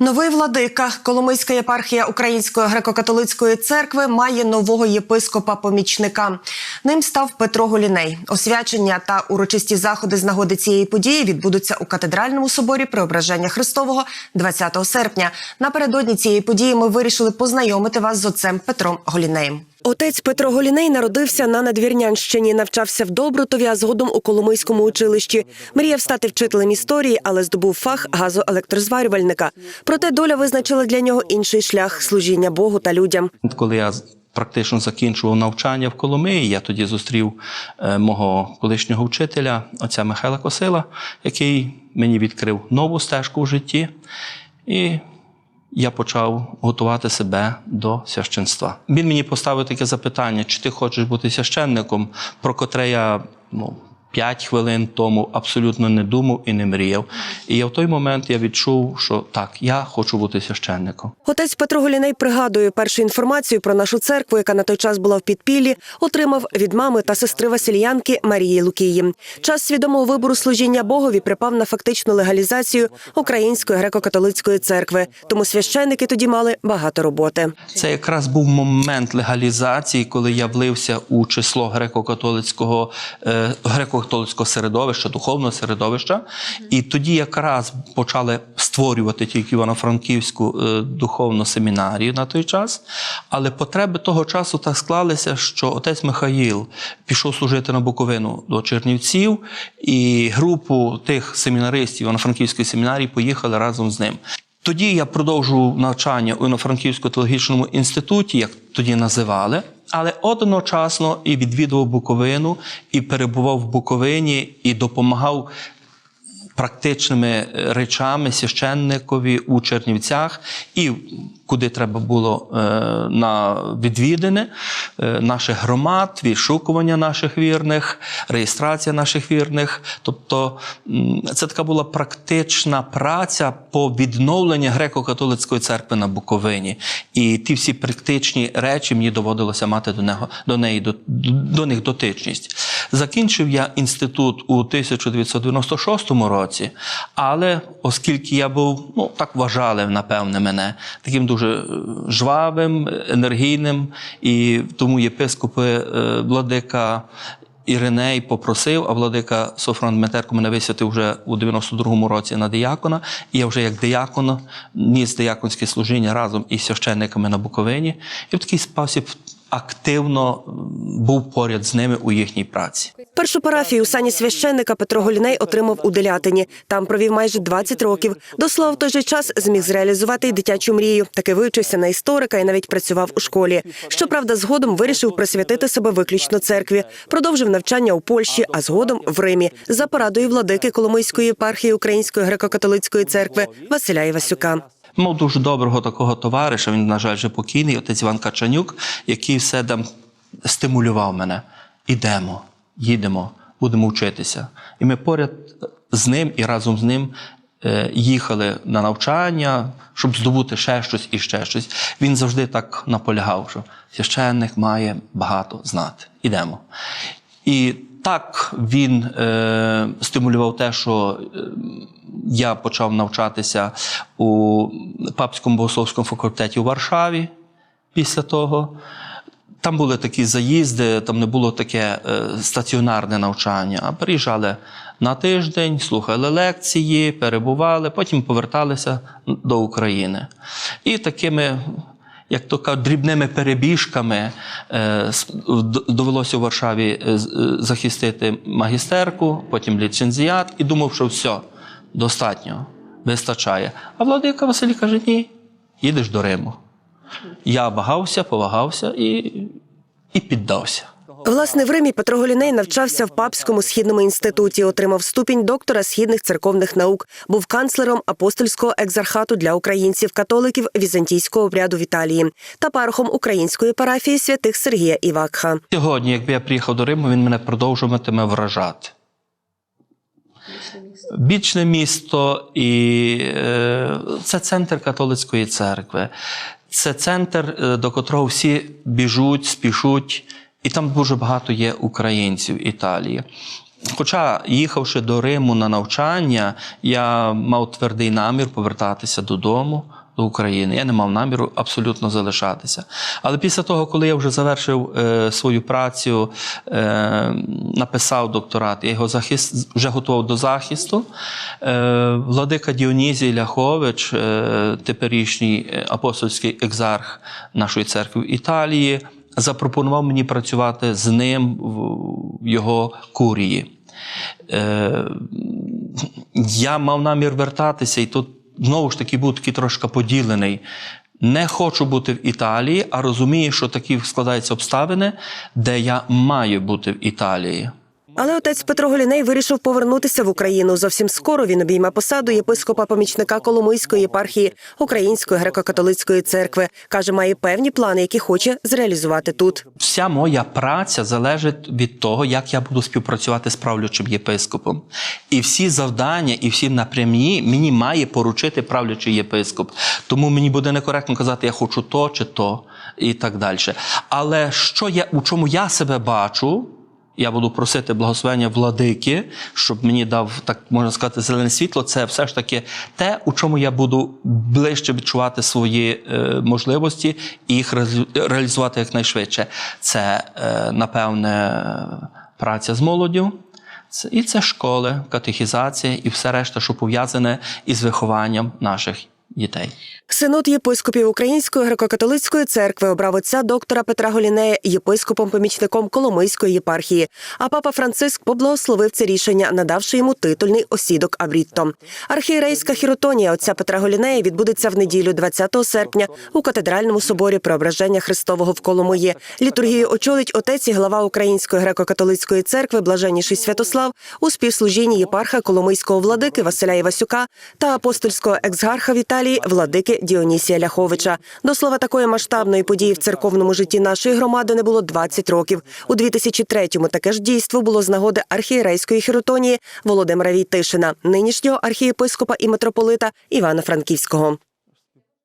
Новий владика Коломийська єпархія Української греко-католицької церкви має нового єпископа-помічника. Ним став Петро Голіней. Освячення та урочисті заходи з нагоди цієї події відбудуться у катедральному соборі Преображення Христового 20 серпня. Напередодні цієї події ми вирішили познайомити вас з отцем Петром Голінеєм. Отець Петро Голіней народився на Надвірнянщині, навчався в Добрутові, а згодом у Коломийському училищі. Мріяв стати вчителем історії, але здобув фах газоелектрозварювальника. Проте доля визначила для нього інший шлях служіння Богу та людям. Коли я практично закінчував навчання в Коломиї, я тоді зустрів е, мого колишнього вчителя, отця Михайла Косила, який мені відкрив нову стежку в житті. І я почав готувати себе до священства. Він мені поставив таке запитання: чи ти хочеш бути священником, про котре я ну, 5 хвилин тому абсолютно не думав і не мріяв. І я в той момент я відчув, що так, я хочу бути священником. Отець Петро Голіней пригадує першу інформацію про нашу церкву, яка на той час була в підпіллі, отримав від мами та сестри Васильянки Марії Лукії. Час свідомого вибору служіння Богові припав на фактичну легалізацію Української греко-католицької церкви. Тому священники тоді мали багато роботи. Це якраз був момент легалізації, коли я влився у число греко-католицького е, греко-католицького середовища, духовного середовища. І тоді якраз почали створювати тільки Івано-Франківську е, духовну семінарію на той час. Але потреби того часу так склалися, що отець Михаїл пішов служити на Буковину до Чернівців, і групу тих семінаристів Івано-Франківської семінарії поїхали разом з ним. Тоді я продовжував навчання у Івано-Франківському теологічному інституті, як тоді називали, але одночасно і відвідував Буковину, і перебував в Буковині, і допомагав практичними речами священникові у Чернівцях і куди треба було е, на відвідини е, наших громад, відшукування наших вірних, реєстрація наших вірних. Тобто це така була практична праця по відновленню греко-католицької церкви на Буковині. І ті всі практичні речі мені доводилося мати до, нього, до неї до, до них дотичність. Закінчив я інститут у 1996 році, але оскільки я був, ну так вважали, напевне, мене таким дуже е, жвавим, енергійним, і тому єпископи е, владика. Іриней попросив, а владика Софрон Метерко мене висвятив вже у 92-му році на діякона. І я вже як діякон ніс діяконське служіння разом із священниками на Буковині. І в такий спосіб активно був поряд з ними у їхній праці. Першу парафію сані священника Петро Голіней отримав у Делятині. Там провів майже 20 років. До слова, в той же час зміг зреалізувати й дитячу мрію. Таки вивчився на історика і навіть працював у школі. Щоправда, згодом вирішив присвятити себе виключно церкві. Продовжив навчання у Польщі, а згодом в Римі за порадою владики Коломийської єпархії Української греко-католицької церкви Василя Івасюка. Мав дуже доброго такого товариша, він, на жаль, вже покійний, отець Іван Качанюк, який все там стимулював мене. Ідемо, їдемо, будемо вчитися. І ми поряд з ним і разом з ним е, їхали на навчання, щоб здобути ще щось і ще щось. Він завжди так наполягав, що священник має багато знати. Ідемо. І так він е, стимулював те, що е, я почав навчатися у папському богословському факультеті у Варшаві після того. Там були такі заїзди, там не було таке е, стаціонарне навчання, а приїжджали на тиждень, слухали лекції, перебували, потім поверталися до України. І такими, як то кажуть, дрібними перебіжками е, довелося у Варшаві е, е, захистити магістерку, потім ліцензіат, і думав, що все, достатньо, вистачає. А владика Василій каже: ні, їдеш до Риму. Я вагався, повагався і, і піддався. Власне, в Римі Петро Голіней навчався в папському східному інституті, отримав ступінь доктора східних церковних наук, був канцлером апостольського екзархату для українців, католиків візантійського обряду в Італії та парохом української парафії святих Сергія і Вакха. Сьогодні, якби я приїхав до Риму, він мене продовжуватиме вражати. Бічне місто, і е, це центр католицької церкви. Це центр, е, до котрого всі біжуть, спішуть, і там дуже багато є українців Італії. Хоча, їхавши до Риму на навчання, я мав твердий намір повертатися додому. До України. Я не мав наміру абсолютно залишатися. Але після того, коли я вже завершив е, свою працю, е, написав докторат, я його захист, вже готував до захисту. Е, владика Діонізій Ляхович, е, теперішній е, апостольський екзарх нашої церкви в Італії, запропонував мені працювати з ним в його курії. Е, я мав намір вертатися, і тут знову ж таки був такий трошки поділений. Не хочу бути в Італії, а розумію, що такі складаються обставини, де я маю бути в Італії. Але отець Петро Голіней вирішив повернутися в Україну. Зовсім скоро він обійме посаду єпископа помічника Коломийської єпархії Української греко-католицької церкви. каже, має певні плани, які хоче зреалізувати тут. Вся моя праця залежить від того, як я буду співпрацювати з правлячим єпископом. І всі завдання, і всі напрямі мені має поручити правлячий єпископ. Тому мені буде некоректно казати, я хочу то чи то, і так далі. Але що я у чому я себе бачу? Я буду просити благословення владики, щоб мені дав, так можна сказати, зелене світло. Це все ж таки те, у чому я буду ближче відчувати свої е, можливості і їх реалізувати якнайшвидше. Це, е, напевне, праця з молоддю. Це, і це школи, катехізація і все решта, що пов'язане із вихованням наших дітей. Синод єпископів Української греко-католицької церкви обрав отця доктора Петра Голінея єпископом-помічником Коломийської єпархії. А папа Франциск поблагословив це рішення, надавши йому титульний осідок Аврітто. Архієрейська хіротонія отця Петра Голінея відбудеться в неділю 20 серпня у катедральному соборі Преображення Христового в Коломиї. Літургію очолить отець і глава Української греко-католицької церкви Блаженніший Святослав у співслужінні єпарха Коломийського владики Василя Івасюка та апостольського екзгарха в Італії владики Діонісія Ляховича. До слова, такої масштабної події в церковному житті нашої громади не було 20 років. У 2003-му таке ж дійство було з нагоди архієрейської хіротонії Володимира Війтишина, нинішнього архієпископа і митрополита Івана Франківського.